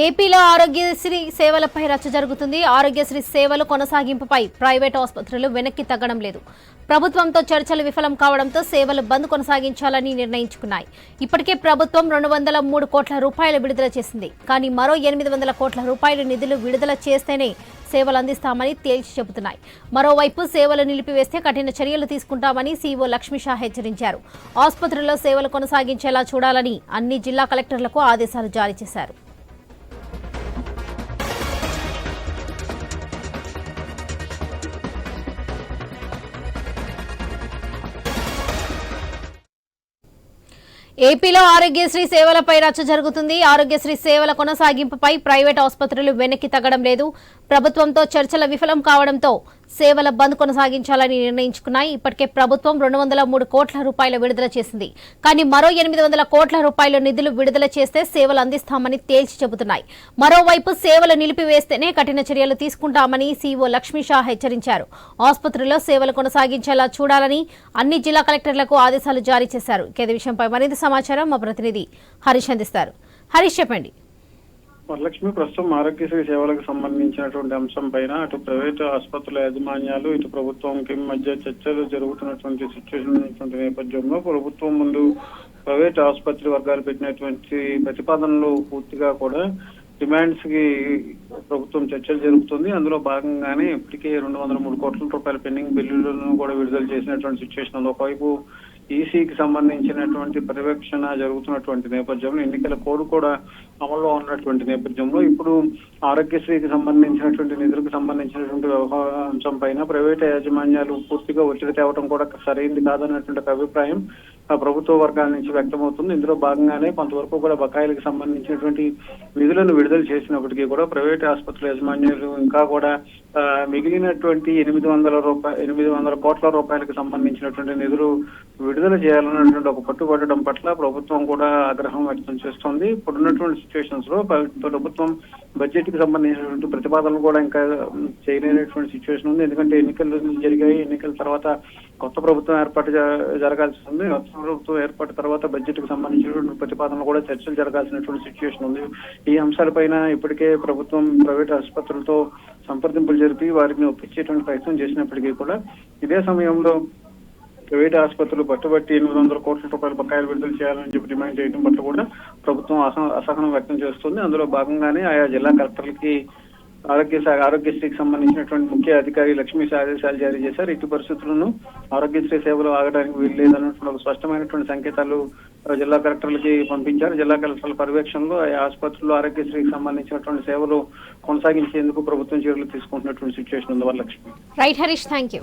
ఏపీలో ఆరోగ్యశ్రీ సేవలపై రచ్చ జరుగుతుంది. ఆరోగ్యశ్రీ సేవలు కొనసాగింపుపై ప్రైవేట్ ఆసుపత్రులు వెనక్కి తగ్గడం లేదు. ప్రభుత్వంతో చర్చలు విఫలం కావడంతో సేవలు బంద్ కొనసాగించాలని నిర్ణయించుకున్నాయి. ఇప్పటికే ప్రభుత్వం రెండు వందల మూడు కోట్ల రూపాయలు విడుదల చేసింది. కానీ మరో ఎనిమిది వందల కోట్ల రూపాయల నిధులు విడుదల చేస్తేనే సేవలు అందిస్తామని తేల్చి చెబుతున్నాయి. మరోవైపు సేవలు నిలిపివేస్తే కఠిన చర్యలు తీసుకుంటామని సీఈఓ లక్ష్మీషా హెచ్చరించారు. ఆసుపత్రుల్లో సేవలు కొనసాగించేలా చూడాలని అన్ని జిల్లా కలెక్టర్లకు ఆదేశాలు జారీ చేశారు. ఏపీలో ఆరోగ్యశ్రీ సేవలపై రచ్చ జరుగుతుంది. ఆరోగ్యశ్రీ సేవల కొనసాగింపుపై ప్రైవేట్ ఆసుపత్రులు వెనక్కి తగ్గడం లేదు. ప్రభుత్వంతో చర్చల విఫలం కావడంతో సేవల బంద్ కొనసాగించాలని నిర్ణయించుకున్నాయి. ఇప్పటికే ప్రభుత్వం రెండు వందల మూడు కోట్ల రూపాయల విడుదల చేసింది. కానీ మరో ఎనిమిది వందల కోట్ల రూపాయల నిధులు విడుదల చేస్తే సేవలు అందిస్తామని తేల్చి చెబుతున్నాయి. మరోవైపు సేవలు నిలిపివేస్తేనే కఠిన చర్యలు తీసుకుంటామని సీఈఓ లక్ష్మీషా హెచ్చరించారు. ఆసుపత్రుల్లో సేవలు కొనసాగించేలా చూడాలని అన్ని జిల్లా కలెక్టర్లకు ఆదేశాలు జారీ చేశారు. ఇదే విషయంపై మరింత సమాచారం మా ప్రతినిధి హరీష్ అందిస్తారు. హరీష్ చెప్పండి. వరలక్ష్మి ప్రస్తుతం ఆరోగ్యశ్రీ సేవలకు సంబంధించినటువంటి అంశం పైన అటు ప్రైవేట్ ఆసుపత్రుల యాజమాన్యాలు ఇటు ప్రభుత్వంకి మధ్య చర్చలు జరుగుతున్నటువంటి సిచ్యువేషన్ ఉన్నటువంటి నేపథ్యంలో ప్రభుత్వం ముందు ప్రైవేట్ ఆసుపత్రి వర్గాలు పెట్టినటువంటి ప్రతిపాదనలు పూర్తిగా కూడా డిమాండ్స్కి ప్రభుత్వం చర్చలు జరుగుతుంది అందులో భాగంగానే ఇప్పటికే రెండు వందల మూడు కోట్ల రూపాయల పెండింగ్ బిల్లులను కూడా విడుదల చేసినటువంటి సిచ్యువేషన్ ఉంది. ఒకవైపు ఈసీకి సంబంధించినటువంటి పర్యవేక్షణ జరుగుతున్నటువంటి నేపథ్యంలో ఎన్నికల కోడ్ కూడా అమల్లో ఉన్నటువంటి నేపథ్యంలో ఇప్పుడు ఆరోగ్యశ్రీకి సంబంధించినటువంటి నిధులకు సంబంధించినటువంటి వ్యవహారాంశం పైన ప్రైవేట్ యాజమాన్యాలు పూర్తిగా ఒత్తిడి తేవడం కూడా సరైంది కాదన్నటువంటి అభిప్రాయం ప్రభుత్వ వర్గాల నుంచి వ్యక్తమవుతుంది. ఇందులో భాగంగానే కొంతవరకు కూడా బకాయిలకు సంబంధించినటువంటి నిధులను విడుదల చేసినప్పటికీ కూడా ప్రైవేట్ ఆసుపత్రుల యాజమాన్యాలు ఇంకా కూడా మిగిలినటువంటి ఎనిమిది వందల రూపాయ ఎనిమిది వందల కోట్ల రూపాయలకు సంబంధించినటువంటి నిధులు విడుదల చేయాలన్నటువంటి ఒక పట్టుబడడం పట్ల ప్రభుత్వం కూడా ఆగ్రహం వ్యక్తం చేస్తోంది. ఇప్పుడున్నటువంటి సిచ్యువేషన్స్లో ప్రభుత్వం బడ్జెట్కి సంబంధించినటువంటి ప్రతిపాదనలు కూడా ఇంకా చేయలేనటువంటి సిచ్యువేషన్ ఉంది. ఎందుకంటే ఎన్నికలు జరిగాయి. ఎన్నికల తర్వాత కొత్త ప్రభుత్వం ఏర్పాటు జ- జరగాల్సి ఉంది. కొత్త ప్రభుత్వం ఏర్పాటు తర్వాత బడ్జెట్కి సంబంధించినటువంటి ప్రతిపాదనలు కూడా చర్చలు జరగాల్సినటువంటి సిచ్యువేషన్ ఉంది. ఈ అంశాలపైన ఇప్పటికే ప్రభుత్వం ప్రైవేట్ ఆసుపత్రులతో సంప్రదింపులు జరిపి వారిని ఒప్పించేటువంటి ప్రయత్నం చేసినప్పటికీ కూడా ఇదే సమయంలో ప్రైవేట్ ఆసుపత్రులు పట్టుబట్టి ఎనిమిది వందల కోట్ల రూపాయల బకాయిలు విడుదల చేయాలని చెప్పి డిమాండ్ చేయడం పట్ల కూడా ప్రభుత్వం అసహ- అసహనం వ్యక్తం చేస్తుంది. అందులో భాగంగానే ఆయా జిల్లా కలెక్టర్లకి ఆరోగ్య శాఖ ఆరోగ్యశ్రీకి సంబంధించినటువంటి ముఖ్య అధికారి లక్ష్మీ ఆదేశాలు జారీ చేశారు. ఇటు పరిస్థితులను ఆరోగ్యశ్రీ సేవలు ఆగడానికి వీల్లేదన్నటువంటి ఒక స్పష్టమైనటువంటి సంకేతాలు జిల్లా కలెక్టర్లకి పంపించారు. జిల్లా కలెక్టర్ల పర్యవేక్షణలో ఆయా ఆసుపత్రుల్లో ఆరోగ్యశ్రీకి సంబంధించినటువంటి సేవలు కొనసాగించేందుకు ప్రభుత్వం చర్యలు తీసుకుంటున్నటువంటి సిచ్యువేషన్ ఉంది. Varalakshmi. Right Harish thank you